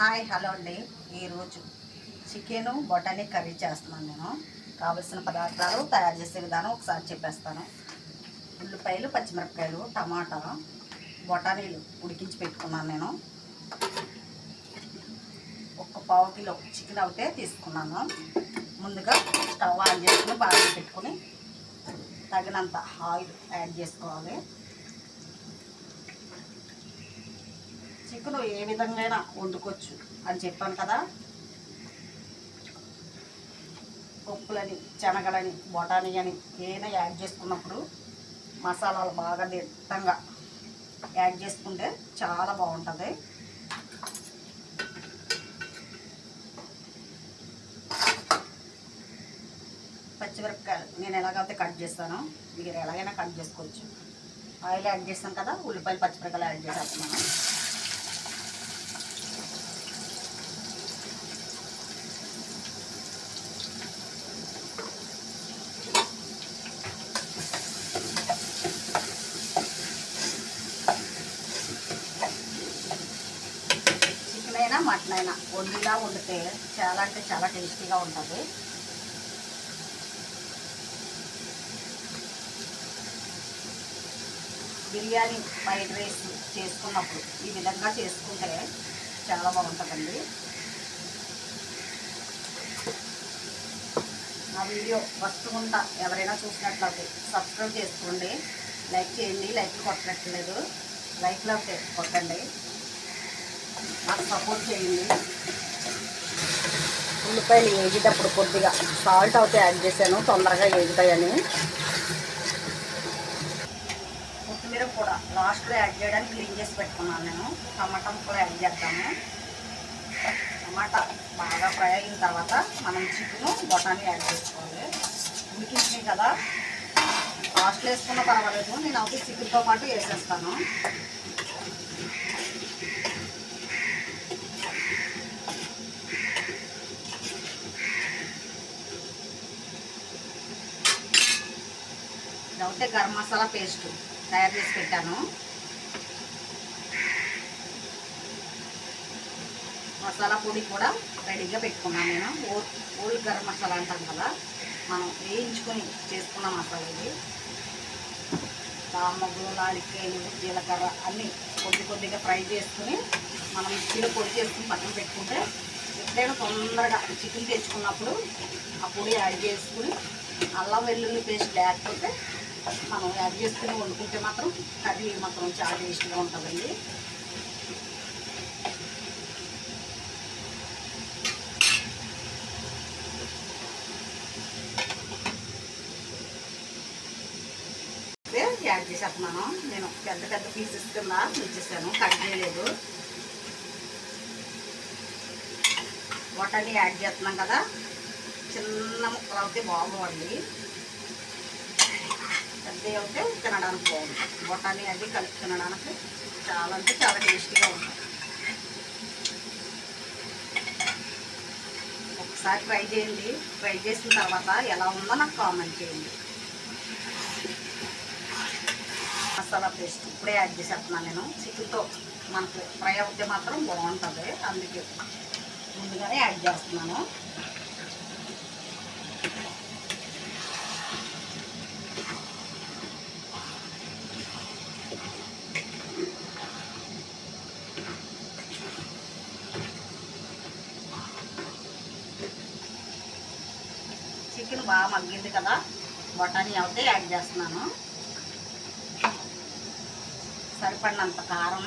Hi hello అండి. ఈరోజు chicken బొటానీ curry చేస్తున్నాను నేను. కావలసిన పదార్థాలు తయారు చేసే విధానం ఒకసారి చెప్పేస్తాను. ఉల్లిపాయలు పచ్చిమిరపకాయలు టమాటా బొటానీలు ఉడికించి పెట్టుకున్నాను నేను. ఒక పావు కిలో చికెన్ అయితే తీసుకున్నాను. ముందుగా స్టవ్ ఆన్ చేసుకుని బాగా పెట్టుకుని తగినంత ఆయిల్ యాడ్ చేసుకోవాలి. చికెన్ ఏ విధంగా వండుకోవచ్చు అని చెప్పాను కదా. పప్పులని శనగలని బొటానీ అని ఏదైనా యాడ్ చేసుకున్నప్పుడు మసాలాలు బాగా దిట్టంగా యాడ్ చేసుకుంటే చాలా బాగుంటుంది. పచ్చిమిరపకాయలు నేను ఎలాగైతే కట్ చేస్తాను మీరు ఎలాగైనా కట్ చేసుకోవచ్చు. ఆయిల్ యాడ్ చేస్తాను కదా ఉల్లిపాయలు పచ్చిమిరపకాయలు యాడ్ చేసేస్తున్నాను. చికెన్ అయినా వండిలా వండితే చాలా అంటే చాలా టేస్టీగా ఉంటుంది. బిర్యానీ ఫ్రైడ్ రైస్ చేసుకున్నప్పుడు ఈ విధంగా చేసుకుంటే చాలా బాగుంటుందండి. నా వీడియో ఫస్ట్ ఉంటా ఎవరైనా చూసినట్లయితే సబ్స్క్రైబ్ చేసుకోండి. లైక్ చేయండి. లైక్ కొట్టట్లేదు. లైక్లో కొట్టండి. నాకు సపోర్ట్ చేయండి. ఉల్లిపాయలు వేగేటప్పుడు కొద్దిగా సాల్ట్ అయితే యాడ్ చేశాను తొందరగా వేగుతాయని. కొత్తిమీర కూడా లాస్ట్లో యాడ్ చేయడానికి క్లీన్ చేసి పెట్టుకున్నాను నేను. టమాటా కూడా యాడ్ చేస్తాము టమాటా బాగా ఫ్రై అయిన తర్వాత మనం చికెన్ బొటాని యాడ్ చేసుకోవాలి. ఉడికించినాయి కదా. లాస్ట్లో వేసుకున్న పర్వాలేదు నేను అయితే చికెన్తో పాటు వేసేస్తాను. ఇదైతే గరం మసాలా పేస్ట్ తయారు చేసి పెట్టాను. మసాలా పొడి కూడా రెడీగా పెట్టుకున్నాను నేను. ఓ ఓల్డ్ గరం మసాలా అంటాం కదా మనం వేయించుకొని చేసుకున్న మసాలా ఇది. దామగులు లాడికాయలు జీలకర్ర అన్నీ కొద్ది కొద్దిగా ఫ్రై చేసుకుని మనం మిక్సీలో పొడి చేసుకుని పక్కన పెట్టుకుంటే ఎప్పుడైనా తొందరగా చికెన్ తెచ్చుకున్నప్పుడు ఆ పొడి యాడ్ చేసుకుని అల్లం వెల్లుల్లి పేస్ట్ లేకపోతే మనం యాడ్ చేసుకుని వండుకుంటే మాత్రం కర్రీ మాత్రం చాలా టేస్ట్గా ఉంటుందండి. యాడ్ చేసేస్తున్నాను. నేను పెద్ద పెద్ద పీసెస్ కింద ఇచ్చేసాను కట్ చేయలేదు. వాటర్ని యాడ్ చేస్తున్నాం కదా. చిన్న ముక్కలు అయితే బాగుంది పెద్ద ఉంటే తినడానికి బాగుంది బొటాని అది కలిపి తినడానికి చాలా అంటే చాలా టేస్టీగా ఉంటుంది. ఒకసారి ట్రై చేయండి. ట్రై చేసిన తర్వాత ఎలా ఉందో నాకు కామెంట్ చేయండి. మసాలా పేస్ట్ ఇప్పుడే యాడ్ చేసేస్తున్నాను నేను. చికెన్తో మనకు ఫ్రై అవుతే మాత్రం బాగుంటుంది. అందుకే ముందుగానే యాడ్ చేస్తున్నాను చికెన్ బాగా మగ్గింది కదా. బఠానీ అయితే యాడ్ చేస్తున్నాను. సరిపడినంత కారం.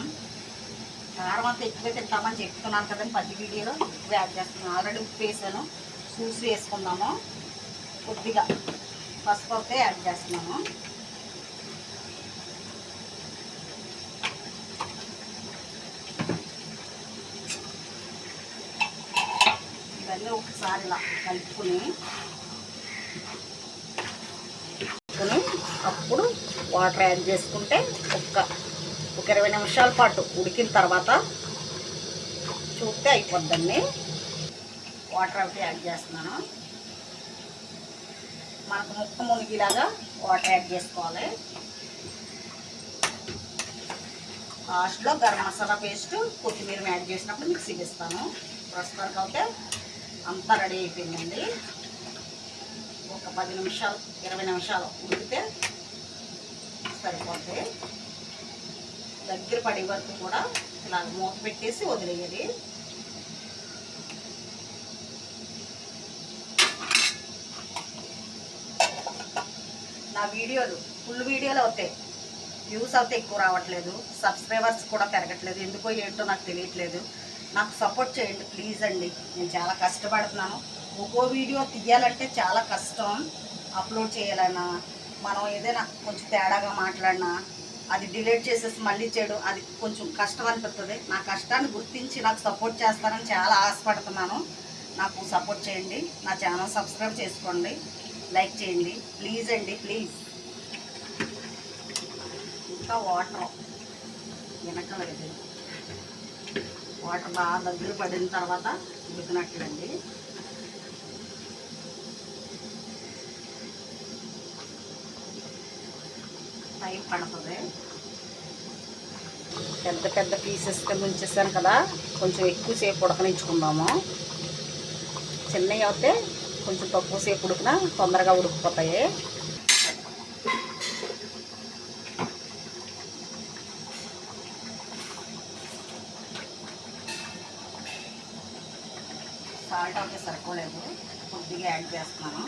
కారం అంతా ఎక్కువ తింటామని చెప్తున్నాను కదండి పది వీడియోలో. ఎక్కువ యాడ్ చేస్తున్నాను. ఆల్రెడీ ఉప్పు వేసాను. చూసి వేసుకుందాము. కొద్దిగా పసుపు అయితే యాడ్ చేస్తున్నాము ఇవన్నీ ఒకసారి ఇలా కలుపుకుని కలుపుకొని అప్పుడు వాటర్ యాడ్ చేసుకుంటే ఒక్క ఒక ఇరవై నిమిషాల పాటు ఉడికిన తర్వాత చూస్తే అయిపోద్దండి. వాటర్ ఒకటి యాడ్ చేస్తున్నాను. మనకు ముక్క మునిగిలాగా వాటర్ యాడ్ చేసుకోవాలి. లాస్ట్లో గరం మసాలా పేస్ట్ కొత్తిమీర యాడ్ చేసినప్పుడు మిక్సీ ఇస్తాను ప్రస్తుతానికి అయితే అంతా రెడీ అయిపోయిందండి. ఒక పది నిమిషాలు ఇరవై నిమిషాలు ఉడికితే సరిపోతాయి దగ్గర పడే వరకు కూడా ఇలా మూత పెట్టేసి వదిలేయాలి. నా వీడియోలు ఫుల్ వీడియోలు అవుతాయి. వ్యూస్ అయితే ఎక్కువ రావట్లేదు. సబ్స్క్రైబర్స్ కూడా పెరగట్లేదు. ఎందుకో ఏంటో నాకు తెలియట్లేదు. నాకు సపోర్ట్ చేయండి ప్లీజ్ అండి. నేను చాలా కష్టపడుతున్నాను. ఒక్కో వీడియో తీయాలంటే చాలా కష్టం. అప్లోడ్ చేయాలన్నా మనం ఏదైనా కొంచెం తేడాగా మాట్లాడినా అది డిలీట్ చేసేసి మళ్ళీ చేయడం అది కొంచెం కష్టం అనిపిస్తుంది నా కష్టాన్ని గుర్తించి నాకు సపోర్ట్ చేస్తారని చాలా ఆశపడుతున్నాను. నాకు సపోర్ట్ చేయండి. నా ఛానల్ సబ్స్క్రైబ్ చేసుకోండి. లైక్ చేయండి. ప్లీజ్ అండి ప్లీజ్. ఇంకా వాటర్. వెనకలేదు. వాటర్ బాగా దగ్గర పడిన తర్వాత ఉడికినట్లండి టైం పడుతుంది పెద్ద పెద్ద పీసెస్ కింద ఉంచేసాను కదా కొంచెం ఎక్కువసేపు ఉడకనించుకుందాము చిన్నవి అయితే కొంచెం తక్కువసేపు ఉడికినా తొందరగా ఉడికిపోతాయి. సాల్ట్ అయితే సరిపోలేదు. కొద్దిగా యాడ్ చేస్తున్నాను.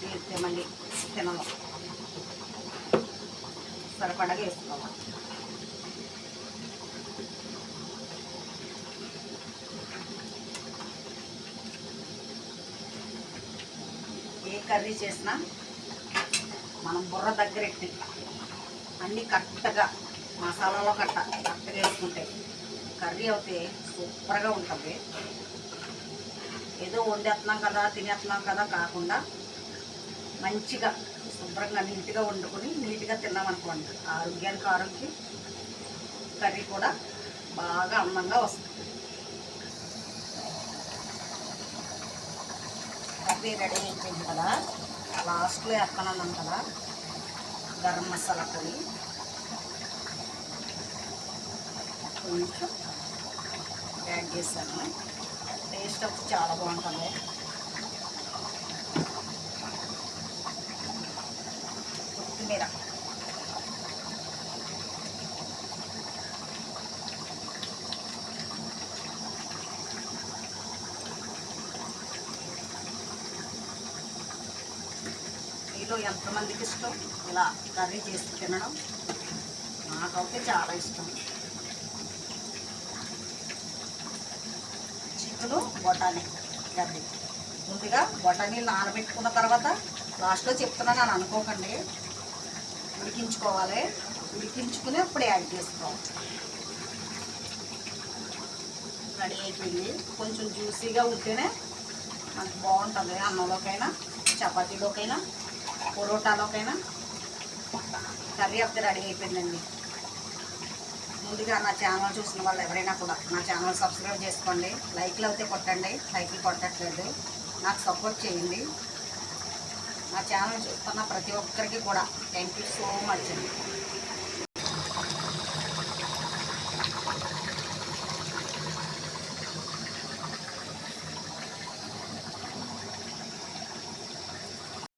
తీస్తే మళ్ళీ తినము సరిపడగా వేసుకోవాలి ఏ కర్రీ చేసినా మనం బుర్ర దగ్గర ఎట్టి అన్నీ కరెక్ట్గా మసాలాలో కట్ట కరెక్ట్గా వేసుకుంటే కర్రీ అయితే సూపర్గా ఉంటుంది. ఏదో వండేస్తున్నాం కదా తినేస్తున్నాం కదా కాకుండా మంచిగా శుభ్రంగా నీట్గా వండుకొని నీట్గా తిన్నామనుకోండి ఆరోగ్యానికి ఆరోగ్యం కర్రీ కూడా బాగా అందంగా వస్తుంది. కర్రీ రెడీ అయిపోయింది కదా? లాస్ట్లో వేస్తానన్నాం కదా? గరం మసాలా పొడి. కొంచెం యాడ్ చేశాను. టేస్ట్ అప్పుడు చాలా బాగుంటుంది. కొత్తిమీర మీలో ఎంతమందికి ఇష్టం? ఇలా కర్రీ చేసి తినడం నాకైతే చాలా ఇష్టం. చిక్కులు బొటానీ కర్రీ. ముందుగా బొటానీలు నానబెట్టుకున్న తర్వాత లాస్ట్లో చెప్తున్నాను అని అనుకోకండి. ఉడికించుకోవాలి. ఉడికించుకుని అప్పుడు యాడ్ చేసుకోవాలి. రెడీ అయిపోయింది. కొంచెం జ్యూసీగా ఉంటేనే మనకు బాగుంటుంది. అన్నంలోకైనా చపాతీలోకైనా పొరోటాలోకైనా. కర్రీ అయితే రెడీ అయిపోయిందండి. ముందుగా నా ఛానల్ చూసిన వాళ్ళు ఎవరైనా కూడా నా ఛానల్ సబ్స్క్రైబ్ చేసుకోండి. లైక్లు అయితే కొట్టండి. లైక్లు కొట్టట్లేదు. నాకు సపోర్ట్ చేయండి. నా ఛానల్ చూస్తున్న ప్రతి ఒక్కరికి కూడా. థ్యాంక్ యూ సో మచ్ అండి.